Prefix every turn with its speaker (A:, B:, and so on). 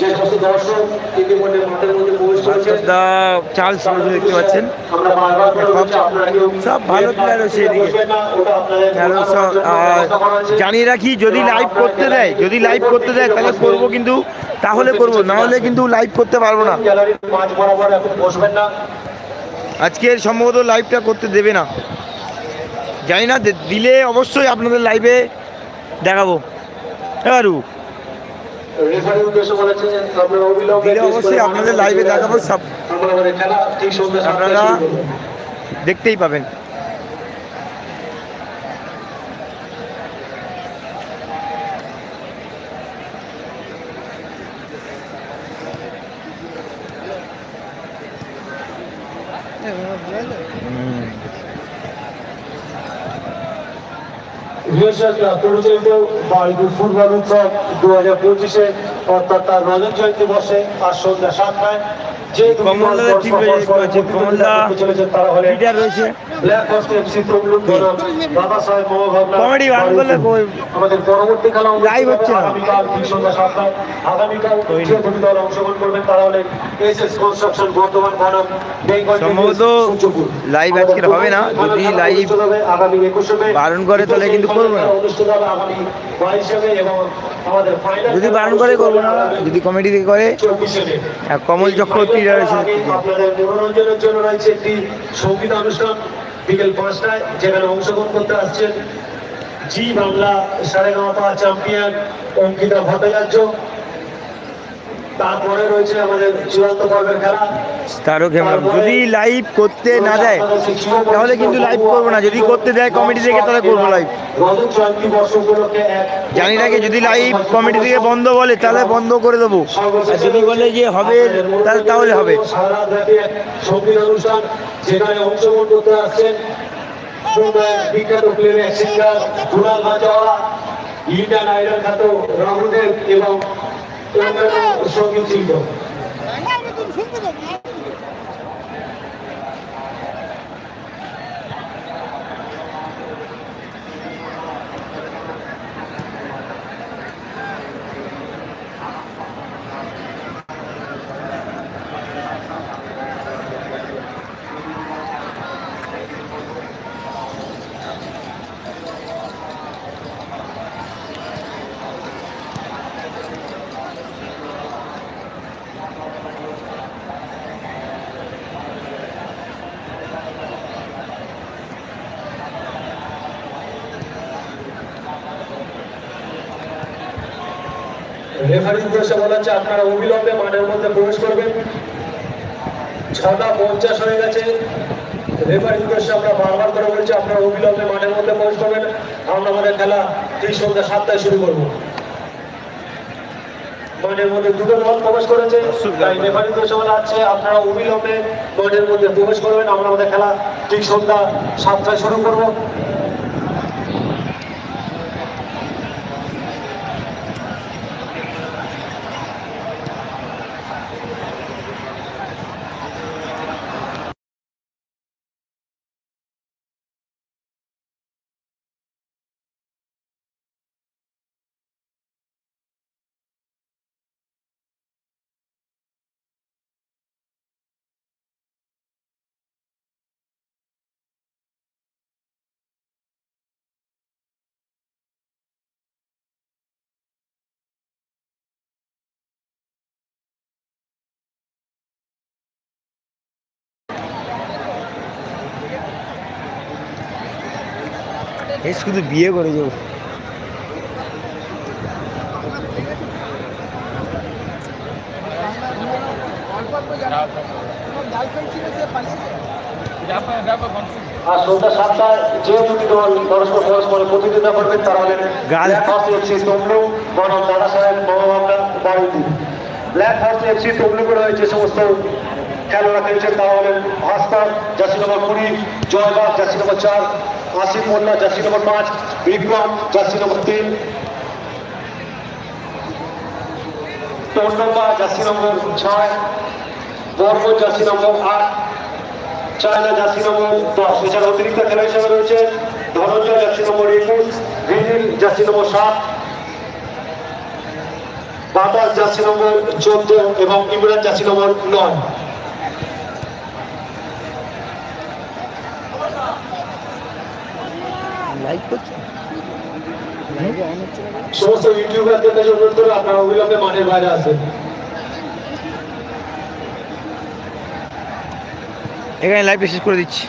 A: যে সমস্ত দর্শক ইতিমধ্যে মাঠের মধ্যে প্রবেশ করেছে।
B: দা চার্লস দেখতে পাচ্ছেন।
A: আমরা বারবার করে বলছি আপনারা কেউ
B: সব ভালো এদিকে। জানিয়ে রাখি যদি লাইভ করতে দেয় যদি লাইভ করতে দেয় তাহলে করব কিন্তু তাহলে করব না হলে কিন্তু লাইভ করতে পারব
A: বসবেন না।
B: আজকের সম্ভবত লাইভটা করতে দেবে না। জানি না দিলে অবশ্যই আপনাদের লাইভে দেখাবো। এবারু
A: রেফারির উদ্দেশ্যে বলেছে যে আপনারা অবিলম্বে
B: অবশ্যই আপনাদের লাইভে দেখাবো সব
A: খেলা ঠিক সন্ধ্যা
B: আপনারা দেখতেই পাবেন।
A: রিহার্সাল ক্লাব পরিচালিত বারুইপুর ফুটবল উৎসব দু হাজার পঁচিশে অর্থাৎ তার রজত জয়ন্তী বসে আজ সন্ধ্যা সাতটায় যে চলেছে তারা হলেন
B: leader
A: black horse FC Tamluk বনাম বাবা সাহেব
B: কমেডি গান করলে
A: আমাদের পরবর্তী খেলা অনুষ্ঠিত
B: হচ্ছে না।
A: আগামীকাল ঠিক সন্ধ্যা সাতটায়। আগামীকাল যে দুটি দল অংশগ্রহণ করবেন তারা হলেন এস এস কনস্ট্রাকশন বর্ধমান বনাম
B: সম্ভবত live আজকের হবে না, যদি
A: একুশে
B: বারণ করে তাহলে কিন্তু করব না। যদি বারণ করে করব না যদি কমেডি থেকে করে কমল চক্রবর্তী রয়েছে
A: আপনাদের মনোরঞ্জনের জন্য রয়েছে একটি সংগীত অনুষ্ঠান বিকেল পাঁচটায় যেখানে অংশগ্রহণ করতে আসছেন জি বাংলা সাড়ে নটা চ্যাম্পিয়ন অঙ্কিতা ভট্টাচার্য। তারপরে রয়েছে আমাদের চূড়ান্ত পর্বের খেলা।
B: তারও খেলাম যদি লাইভ করতে না দেয় তাহলে কিন্তু লাইভ করব না। যদি করতে দেয় কমেডি থেকে তাহলে করব লাইভ জানি না যদি লাইভ কমেডি থেকে বন্ধ বলে তাহলে বন্ধ করে দেবো। যদি বলে যে হবে তাহলে তাহলে হবে।
A: অনুষ্ঠান যেখানে অংশগ্রহণ করতে আসছেন বিখ্যাত player singer Kunal Majawa Indian Idol খ্যাত রাহুল দেব এবং সংগীত শিল্প রেফারির উদ্দেশ্যে বলা হচ্ছে আপনারা অবিলম্বে মাঠের মধ্যে প্রবেশ করবেন। ছটা পঞ্চাশ হয়ে গেছে। রেফারির উদ্দেশ্যে আমরা বারবার করে বলছি, আপনারা অবিলম্বে মাঠের মধ্যে প্রবেশ করবেন। আমরা আমাদের খেলা ঠিক সন্ধ্যা সাতটায় শুরু করব। মাঠের মধ্যে দুটো দল প্রবেশ করেছে। তাই উদ্দেশ্যে বলা হচ্ছে, আপনারা অবিলম্বে মাঠের মধ্যে প্রবেশ করবেন। আমরা আমাদের খেলা ঠিক সন্ধ্যা সাতটায় শুরু করব।
B: এই শুধু বিয়ে করে যাব
A: আর সন্ধ্যা সাতটায় যে দুটি দল পরস্পর পরস্পর প্রতিযোগিতা করবে তারা হলেন
B: গাল।
A: ব্ল্যাক হর্স এফসি তমলুক বনাম দাদা সাহেব মহামামলা বাড়িটি ব্ল্যাক হর্স এফসি তমলুকে রয়েছে সমস্ত খেলোয়াড়রা খেলছেন তারা হলেন ভাস্কর জার্সি নম্বর কুড়ি জয়বাগ জার্সি নম্বর চার আসিফ মোল্লা জার্সি নম্বর পাঁচ বিক্রম জার্সি নম্বর তিন টন্ডম্বা জার্সি নম্বর ছয় বর্গ জার্সি নম্বর আট চায়না জার্সি নম্বর দশ এছাড়া অতিরিক্ত খেলা হিসেবে রয়েছে ধনঞ্জয় জার্সি নম্বর একুশ ভিনিল জার্সি নম্বর সাত বাতাস জার্সি নম্বর চোদ্দ এবং ইমরান জার্সি নম্বর নয়
B: লাইভ করছে
A: সমস্ত ইউটিউবারদের কাছে অনুরোধ করে আপনারা অবিলম্বে মাঠের বাইরে আসেন
B: এখানে লাইভ শেষ করে দিচ্ছি।